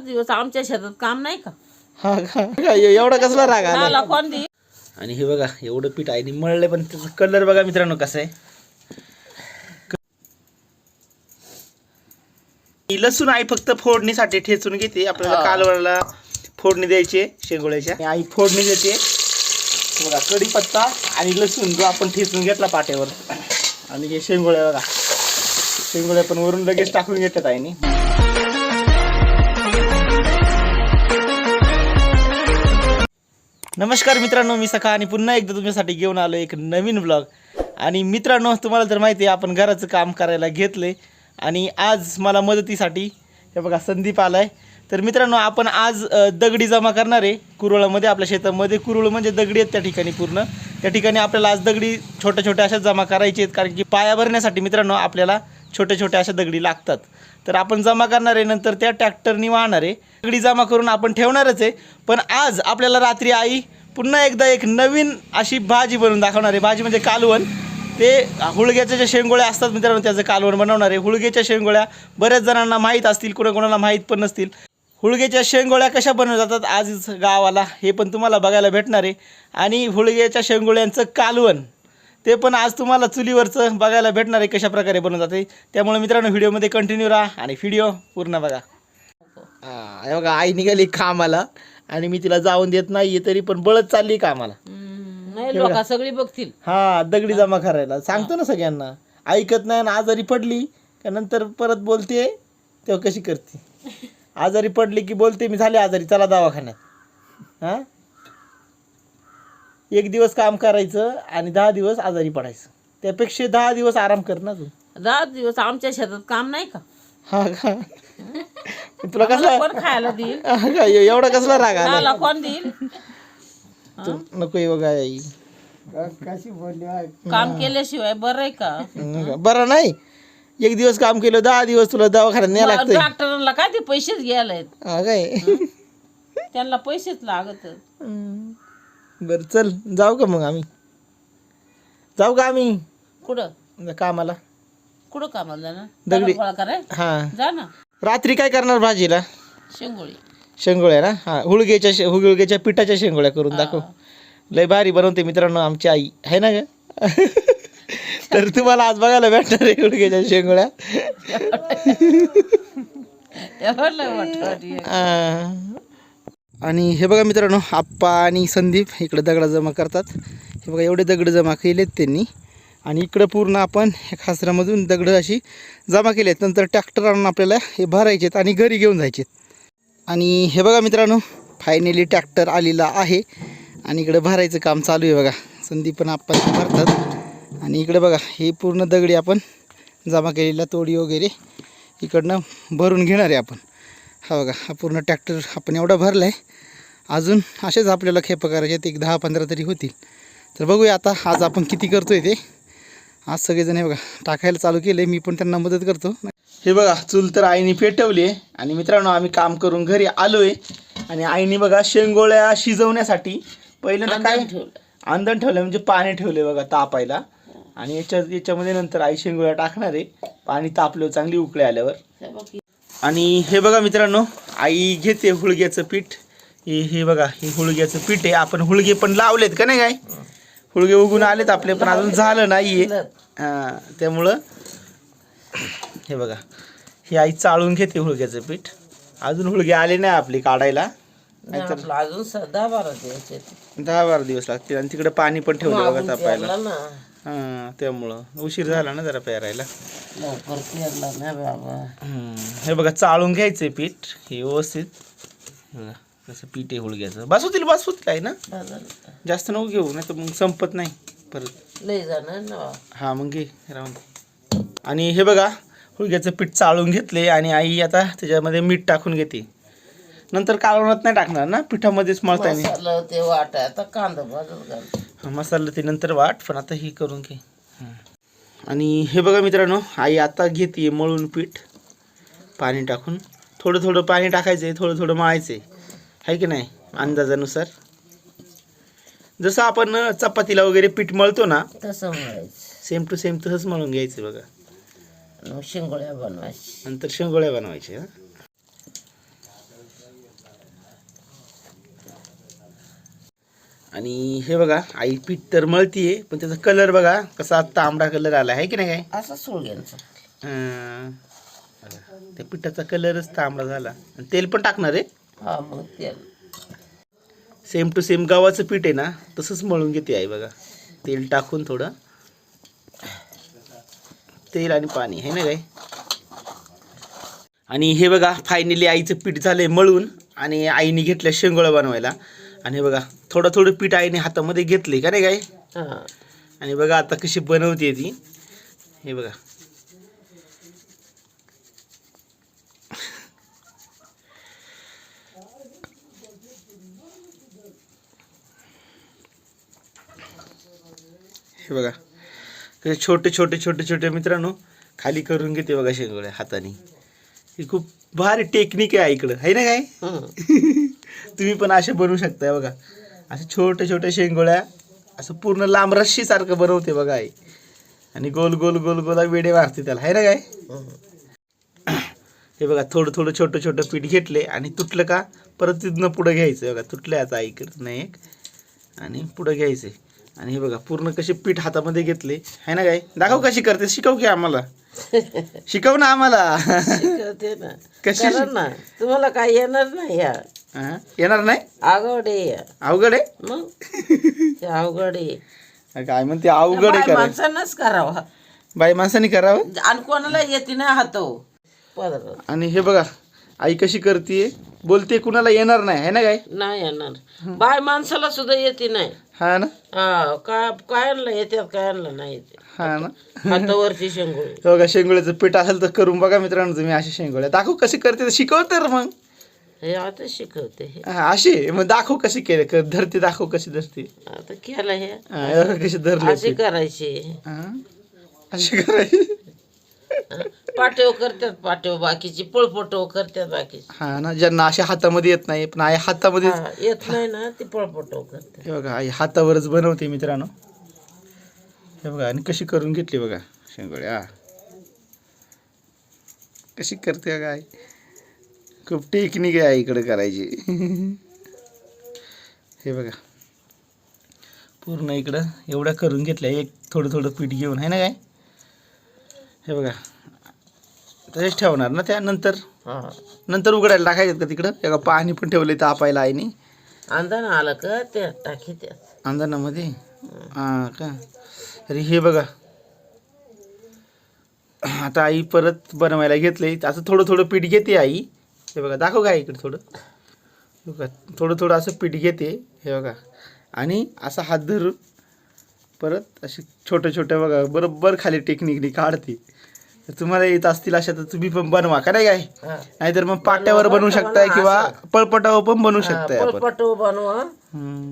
दिवस आमच्या शेतात काम नाही का? हा एवढा कसला राग आला मला कोण आणि हे बघा एवढं पीठ आईने मळलंय पण त्याचा कलर बघा मित्रांनो कसा आहे. लसूण आई फक्त फोडणीसाठी ठेचून घेते. आपल्याला कालवणाला फोडणी द्यायची आहे शेंगोळ्याच्या. आणि आई फोडणी देते. बघा कढीपत्ता आणि लसूण जो आपण ठेचून घेतला पाट्यावर. आणि हे शेंगोळ्या बघा. शेंगोळ्या पण वरून लगेच टाकून घेतात आईने. नमस्कार मित्रांनो मी सखा आणि पुन्हा एकदा तुमच्यासाठी घेऊन आलो एक नवीन ब्लॉग आणि मित्रांनो तुम्हाला तर माहिती आहे आपण घराचं काम करायला घेतले आणि आज मला मदतीसाठी हे बघा संदीप आलाय. तर मित्रांनो आपण आज दगडी जमा करणार आहे. कुरुळामध्ये आपल्या शेतामध्ये कुरुळ म्हणजे दगडी आहेत त्या ठिकाणी पूर्ण. त्या ठिकाणी आपल्याला आज दगडी छोट्या छोट्या अशा जमा करायची आहेत कारण की पाया भरण्यासाठी मित्रांनो आपल्याला छोट्या छोट्या अशा दगडी लागतात. तर आपण जमा करणार आहे नंतर त्या ट्रॅक्टरनी वाहणार आहे दगडी जमा करून आपण ठेवणारच आहे. पण आज आपल्याला रात्री आई पुन्हा एकदा एक नवीन अशी भाजी बनवून दाखवणार आहे. भाजी म्हणजे कालवण. ते हुळग्याच्या ज्या शेंगोळ्या असतात मित्रांनो त्याचं कालवण बनवणार आहे. हुळग्याच्या शेंगोळ्या बऱ्याच जणांना माहीत असतील कोणाकोणाला माहीत पण नसतील. हुळग्याच्या शेंगोळ्या कशा बनवल्या जातात आज गावाला हे पण तुम्हाला बघायला भेटणार आहे. आणि हुळग्याच्या शेंगोळ्यांचं कालवण. ते पण आज तुम्हाला चुलीवरचं बघायला भेटणार आहे कशा प्रकारे बनवत जाते. त्यामुळे मित्रांनो व्हिडिओमध्ये कंटिन्यू राहा आणि व्हिडिओ पूर्ण बघा. हा, बघा आई निघाली कामाला आणि मी तिला जाऊन देत नाहीये तरी पण बळत चालली कामाला. नाही लोक सगळी बघतील. हा दगडी जमा करायला. सांगतो ना सगळ्यांना. ऐकत नाही आणि आजारी पडली का नंतर परत बोलते तेव्हा कशी करते? आजारी पडली की बोलते मी झाले आजारी चला दवाखान्यात. हा? एक दिवस काम करायचं आणि दहा दिवस आजारी पडायचं. त्यापेक्षा दहा दिवस आराम कर ना तू. दहा दिवस आमच्या शेतात काम नाही का? हा का? तुला कसला मला कोण खायला देईल? हा का? एवढा कसला राग आला मला कोण देईल? तू नको ये बघा आई. काम केल्याशिवाय बरं आहे का? नका. बरं नाही. एक दिवस काम केलं दहा दिवस तुला दवाखान्यात न्याय लागतंय. डॉक्टरांना काय ते पैसेच घ्यायला आहेत. हा काय? त्यांना पैसेच लागत. बरं चल जाऊ का मग आम्ही? जाऊ का आम्ही? कुठं? कामाला. कुठं कामाला जाणार? दगडी- दगड गोळा कराय हा. जा ना. रात्री काय करणार भाजीला? शेंगोळी. शेंगोळ्या ना? हा हुळग्याच्या शे- हुळग्याच्या पिठाच्या शेंगोळ्या करून दाखव. लय भारी बनवते मित्रांनो आमची आई. आहे ना ग? तर तुम्हाला आज बघायला भेटणार आहे हुळग्याच्या शेंगोळ्या. एवढं लय मोठं आहे. आ, आणि हे बघा मित्रांनो आप्पा आणि संदीप इकडं दगडा जमा करतात. हे बघा एवढे दगड जमा केलेत त्यांनी. आणि इकडं पूर्ण आपण ह्या खासरामधून दगडं अशी जमा केली आहेत नंतर ट्रॅक्टर आणून आपल्याला हे भरायचेत आणि घरी घेऊन जायचेत. आणि हे बघा मित्रांनो फायनली ट्रॅक्टर आलेला आहे. आणि इकडं भरायचं काम चालू आहे बघा. संदीप पण आपण भरतात. आणि इकडं बघा हे पूर्ण दगडी आपण जमा केलेला तोडी वगैरे इकडनं भरून घेणार आहे आपण. हा बघा हा पूर्ण ट्रॅक्टर आपण एवढा भरला आहे अजून असेच आपल्याला खेप करायचे आहेत. एक दहा पंधरा तरी होतील. तर बघूया आता आज आपण किती करतो आहे ते. आज सगळेजण हे बघा टाकायला चालू केलं मी पण त्यांना मदत करतो. हे बघा चूल तर आईने पेटवली आहे. आणि मित्रांनो आम्ही काम करून घरी आलो आहे आणि आईने बघा शेंगोळ्या शिजवण्यासाठी पहिल्यांदा काय अंधार ठेवलं. म्हणजे पाणी ठेवले बघा तापायला. आणि याच्या याच्यामध्ये नंतर आई शेंगोळ्या टाकणार आहे. पाणी तापलं चांगली उकळी आल्यावर. आणि हे बघा मित्रांनो आई घेते हुळग्याचं पीठ. हे हे बघा हे हुळग्याचं पीठ आहे. आपण हुळगे पण लावलेत का नाही काय? हुळगे उगून आलेत आपले पण अजून झालं नाहीये. हां त्यामुळं हे बघा ही आई चाळून घेते हुळग्याचं पीठ. अजून हुळगे आले नाही आपले काढायला. आपलं अजून दहा बारा दिवस. दहा बारा दिवस लागतील. आणि तिकडे पाणी पण ठेवलं बघा तापायला. हां त्यामुळं. उशीर झाला ना जरा पेरायला. लवकर पेरला ना बाबा. हम्म. हे बघा चाळून घ्यायचंय पीठ. हे व्यवस्थित. बघा कसं पीठ आहे हुळग्याचं बस होतील बस होतील आहे ना? बाजार. जास्त नको घेऊ नाही तर मग संपत नाही. परत. लय जाणार ना बाबा. हा मग घे राहून दे. आणि हे बघा हुळग्याचं पीठ चाळून घेतले आणि आई आता त्याच्यामध्ये मीठ टाकून घेते. नंतर कालवणात नाही टाकणार ना? पिठामध्येच मळता येईल मसाला ते वाट आता कांदा भाजून घाल हा, मसाला ते नंतर वाट पण आता ही करून घे. आणि हे बघा मित्रांनो आई आता घेते मळून पीठ पाणी टाकून. थोडं थोडं पाणी टाकायचं आहे थोडं थोडं मळायचं आहे की नाही? अंदाजानुसार. जसं आपण चपातीला वगैरे पीठ मळतो ना तसं म्हणायचं सेम टू सेम तसंच मळून घ्यायचं बघा. शिंगोळ्या बनवायची नंतर शेंगोळ्या बनवायच्या. आणि हे बघा आई पीठ तर मळतीये पण त्याचा कलर बघा कसा तांबडा कलर आला आहे की नाही काय? असा सोळग्यांचा अं. त्या पिठाचा कलरच तांबडा झाला. आणि तेल पण टाकणार आहे? हा मग सेम टू सेम गव्हाचं पीठ आहे ना तसंच मळून घेते आई बघा. तेल टाकून थोडं. तेल आणि पाणी आहे ना काय? आणि हे बघा फायनली आईचं पीठ झालंय मळून आणि आईने घेतल्या शेंगोळं बनवायला. आणि बघा थोडं थोडं पीठ आईने हातामध्ये घेतले का नाही काय आणि बघा आता कशी बनवते ती. हे बघा. हे बघा. कसे छोटे छोटे छोटे छोटे मित्रांनो खाली करून घेते बघा शेंगोळ्या हाताने. ही खूप भारी टेक्निक आहे इकडं. आहे ना काय हं. तुम्ही पण असे बनवू शकताय बघा. असे छोटे छोटे शेंगोळ्या असं पूर्ण लांब रश्शी सारखं बनवते बघा आई. आणि गोल गोल गोल गोल वेडे मारते त्याला. आहे ना काय? हं. बघा थोडं थोडं छोटं छोटं पीठ घेतले आणि तुटलं का परत तिथनं पुढं घ्यायचं बघा. तुटलं आता आईकडं नाही एक. आणि पुढं घ्यायचे आणि हे बघा पूर्ण कसे पीठ हातामध्ये घेतले. आहे ना काय? दाखव कशी करते शिकव की आम्हाला. शिकव ना आम्हाला. कशी ना. तुम्हाला काय येणार नाही या हा? येणार नाही अवघड आहे अवघड आहे मग ते अवघड आहे काय म्हणते अवघड आहे बाय करायचं माणसांनाच करावा बाई माणसाने करावं आणि कोणाला येते नाही हातो पदर आणि हे बघा आई कशी करते बोलते कुणाला येणार नाही आहे ना काय नाही येणार बाय माणसाला सुद्धा येते नाही हा ना हा काय कायला येतात कायला नाही येते हा ना हातावरची शेंगोळी हे बघा शेंगोळ्याचं पीठ असेल तर करून बघा मित्रांनो तुम्ही अशी शेंगोळ्या दाखव कशी करते तर शिकव तर मग हे आता शिकवते हे. हा, अशी मग दाखव कशी केले क- धरते दाखव कशी धरते. आता केलं हे. हा, हे बघा कशी धरले असे करायचे. हा? अशी करायची. पाठव करतात पाठव बाकीची पळपटव करतात बाकीची. हा ना ज्यांना अशा हातामध्ये येत नाही पण आई हातामध्ये हा, येत नाही ना ती पळपटव करते हे बघा आई हातावरच बनवते मित्रांनो. हे बघा आणि कशी करून घेतली बघा शेंगोळ्या. कशी करते बघा आई? खूप टेक्निक आहे आईकडे करायची. हे बघा. पूर्ण इकडं एवढ्या करून घेतल्या एक थोडं थोडं पीठ घेऊन आहे ना काय? हे बघा. तसेच ठेवणार ना त्यानंतर हा. नंतर उघडायला टाकायचं का तिकडं? एका पाणी पण ठेवले तापायला आईने. अंधार आलं का ते टाकी त्यात. अंधनामध्ये? हां का? तरी हे बघा. आता आई परत बनवायला घेतले असं थोडं थोडं पीठ घेते आई. हे बघा दाखव का इकडे थोडं. बघा थोडं थोडं असं पीठ घेते हे बघा. आणि असा हात धरून परत असे छोटे छोटे बघा बरोबर खाली टेक्निकनी काढते. तर तुम्हाला येत असतील अशा तर तुम्ही पण बनवा का नाही काय. नाहीतर मग पाट्यावर बनवू शकताय किंवा पळपटावर पण बनवू शकताय आपण. बनवा.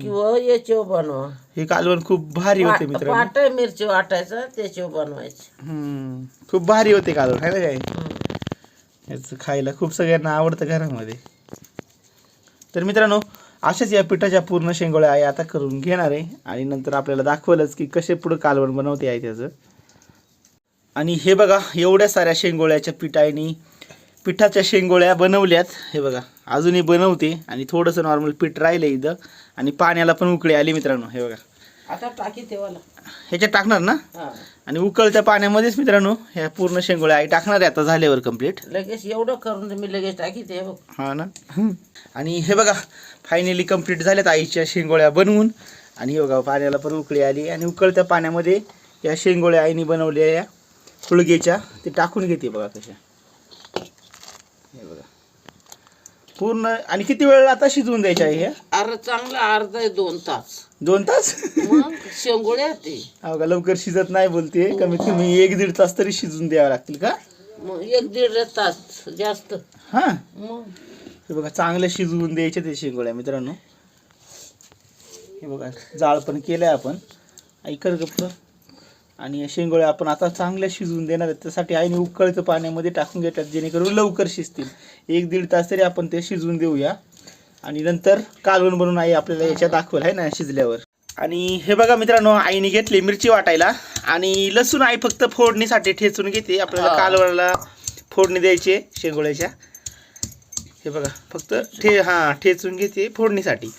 किंवा बनवा. हे कालवण खूप भारी होते मित्रांनो. पाट मिरची वाटायचं त्याच्यावर बनवायची. हम्म. खूप भारी होते कालवण आहे ना काय. याचं खायला खूप सगळ्यांना आवडतं घरामध्ये. तर मित्रांनो अशाच या पिठाच्या पूर्ण शेंगोळ्या आई आता करून घेणार आहे. आणि नंतर आपल्याला दाखवलंच की कसे पुढं कालवण बनवते आहे त्याचं. आणि हे बघा एवढ्या साऱ्या शेंगोळ्याच्या पिठाने पिठाच्या शेंगोळ्या बनवल्यात. हे बघा अजूनही बनवते आणि थोडंसं नॉर्मल पीठ राहिलं इथं. आणि पाण्याला पण उकळी आली मित्रांनो हे बघा. आता टाकी तेव्हाला ह्याच्यात टाकणार ना? हा. आणि उकळत्या पाण्यामध्येच मित्रांनो ह्या पूर्ण शेंगोळ्या आई टाकणार आहे आता झाल्यावर कंप्लीट लगेच एवढं करून मी लगेच टाकी ते बघ हा ना? आणि हे बघा फायनली कंप्लीट झाल्यात आईच्या शेंगोळ्या बनवून. आणि हे बघा पाण्याला पण उकळी आली. आणि उकळत्या पाण्यामध्ये या शेंगोळ्या आईने बनवलेल्या हुळगेच्या ते टाकून घेते बघा कशा हे बघा पूर्ण आणि किती वेळ आता शिजवून द्यायच्या आहे ह्या अरे चांगला अर्धा आहे दोन तास. दोन तास? मग शेंगोळ्या ते हा बघा लवकर शिजत नाही बोलते. कमीत कमी एक दीड तास तरी शिजून द्यावं लागतील का? मग एक दीड तास जास्त. हा? मग. हे बघा चांगलं शिजवून द्यायचे ते शेंगोळ्या मित्रांनो. हे बघा जाळ पण केलंय आपण. ऐकर गप्प. आणि या शेंगोळ्या आपण आता चांगल्या शिजवून देणार आहेत. त्यासाठी आईने उकळतं पाण्यामध्ये टाकून घेतात जेणेकरून लवकर शिजतील. एक दीड तास तरी आपण ते शिजवून देऊया. आणि नंतर कालवण बनवून आई आपल्याला याच्यात दाखवेल आहे ना शिजल्यावर. आणि हे बघा मित्रांनो आईने घेतली मिरची वाटायला. आणि लसूण आई फक्त फोडणीसाठी ठेचून घेते. आपल्याला. कालवणाला फोडणी द्यायची शेंगोळ्याच्या. हे बघा फक्त ठे हां ठेचून घेते फोडणीसाठी.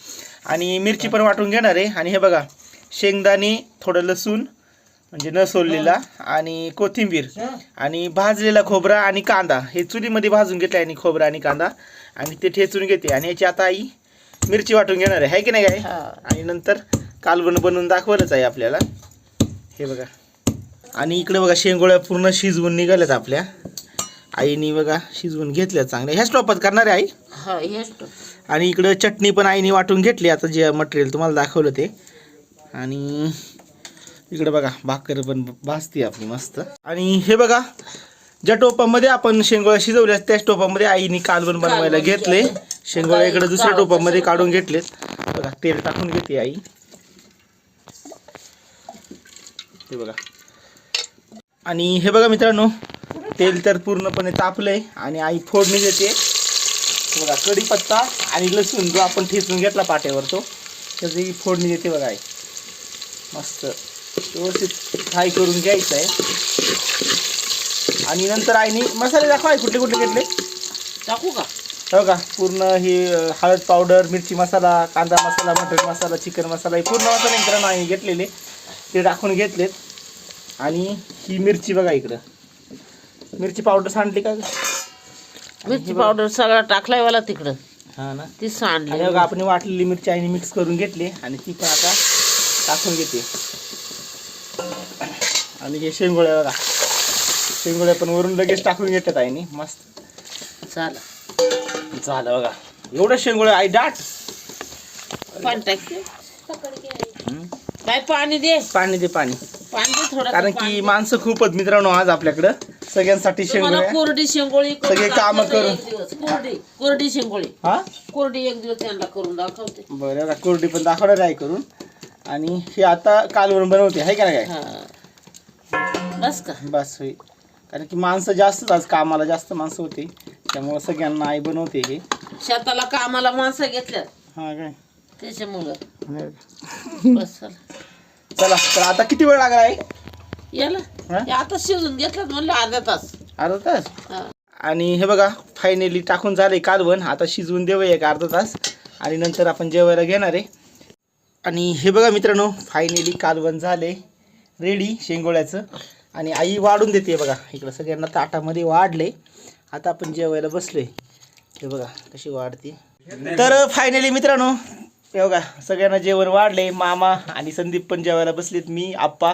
आणि मिरची पण वाटून घेणार आहे. आणि हे बघा शेंगदाणे थोडं लसूण म्हणजे न सोललेला आणि कोथिंबीर आणि भाजलेला खोबरा आणि कांदा. हे चुलीमध्ये भाजून घेतलं आणि खोबरा आणि कांदा. आणि ते ठेचून घेते. आणि याची आता आई मिरची वाटून घेणार आहे. है की नाही काय. आणि नंतर कालवण बनवून दाखवलंच आहे आपल्याला. हे बघा. आणि इकडे बघा शेंगोळ्या पूर्ण शिजवून निघाल्यात आपल्या. आईनी बघा शिजवून घेतल्या चांगल्या. ह्याच टोपात करणार आहे आई? हा. आणि इकडं चटणी पण आईने वाटून घेतली. आता जे मटेरियल तुम्हाला दाखवलं ते. आणि इकडे बघा भाकर पण भाजते आपली मस्त. आणि हे बघा ज्या टोपामध्ये आपण शेंगोळ्या शिजवल्या त्याच टोपामध्ये आईने कालवण बनवायला घेतले. शेंगोळ्या इकडे दुसऱ्या टोपामध्ये काढून घेतलेत. बघा तेल टाकून घेते आई. हे बघा. आणि हे बघा मित्रांनो तेल तर पूर्णपणे तापलंय आणि आई फोडणी देते. बघा कढीपत्ता आणि लसूण जो आपण ठेचून घेतला पाट्यावर तो त्याची फोडणी देते बघा आई. मस्त. व्यवस्थित फ्राय करून घ्यायचं आहे. आणि नंतर आईने मसाले दाखवा आई कुठले कुठले घेतले. टाकू का? हो का? पूर्ण ही हळद पावडर मिरची मसाला कांदा मसाला मटण मसाला चिकन मसाला हे पूर्ण मसाले मित्रांनो आम्ही घेतलेले. ते टाकून घेतलेत. आणि ही मिरची बघा इकडं. मिरची पावडर सांडली का मिरची पावडर सगळा टाकलाय मला तिकडं. हा ना? ती सांडली. बघा आपण वाटलेली मिरची आईने मिक्स करून घेतली. आणि ती पण आता टाकून घेते. आणि हे शेंगोळ्या बघा. शेंगोळ्या पण वरून लगेच टाकून घेतात आईने. मस्त. चाला झालं बघा. एवढं शेंगोळ्या आई डाट. पाणी टाकते काय पाणी दे. पाणी दे पाणी. पाणी दे थोडं कारण की माणसं खूप आहेत मित्रांनो आज आपल्याकडं. सगळ्यांसाठी शेंगोळ्या कोरडी शेंगोळी करून सगळे कामं दाखवते करून. एक दिवस. कोरडी. कोरडी शेंगोळी. हा? कोरडी एक दिवस त्यांना करून दाखवते. बरं बघा कोरडी पण दाखवणार आहे करून. आणि हे आता कालवण बनवते. आहे का नाही? काय हा. बस का? बस होईल कारण की माणसं जास्तच आज कामाला जास्त माणसं होते. त्यामुळं सगळ्यांना आई बनवते हे. शेताला कामाला माणसं घेतल्यात. हा काय? त्याच्यामुळं. बस चला. चला तर आता किती वेळ लागला आहे? याला? हा? हे आता शिजून घेतलं म्हणलं अर्धा तास. अर्धा तास? हा. आणि हे बघा फायनली टाकून झाले कालवण. आता शिजवून देऊ एक अर्धा तास. आणि नंतर आपण जेवायला घेणार आहे. आणि हे बघा मित्रांनो फायनली कालवण झाले. रेडी शेंगोळ्याचं. आणि आई वाढून देते बघा. इकडं सगळ्यांना ताटामध्ये वाढले. आता आपण जेवायला बसलोय. हे बघा कशी वाढते. तर फायनली मित्रांनो हे बघा सगळ्यांना जेवण वाढले. मामा आणि संदीप पण जेवायला बसलेत मी आप्पा.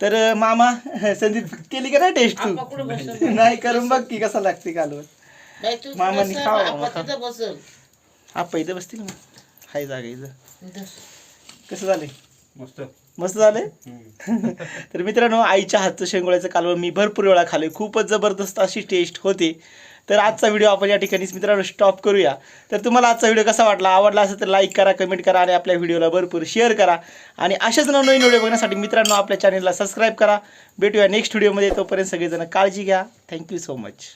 तर मामा संदीप केली का नाही टेस्ट तू? नाही करून बघ की कसं लागते तू मामांनी खावं, आप्पा इथं बसतील ना? हाय जागा इथं. इथं. कसं झाले मस्त. झाले तर मित्रांनो आईच्या हातचं शेंगोळ्याचं कालवण मी भरपूर वेळा खाल्ले खूपच जबरदस्त अशी टेस्ट होते. तर आजचा व्हिडिओ आपण या ठिकाणीच मित्रांनो स्टॉप करूया. तर तुम्हाला आजचा व्हिडिओ कसा वाटला? आवडला असेल तर लाईक करा कमेंट करा आणि आपल्या व्हिडिओला भरपूर शेअर करा. आणि अशाच नवनवीन व्हिडिओ बघण्यासाठी मित्रांनो आपल्या चॅनलला सबस्क्राईब करा. भेटूया नेक्स्ट व्हिडिओमध्ये तोपर्यंत सगळेजण काळजी घ्या. Thank you so much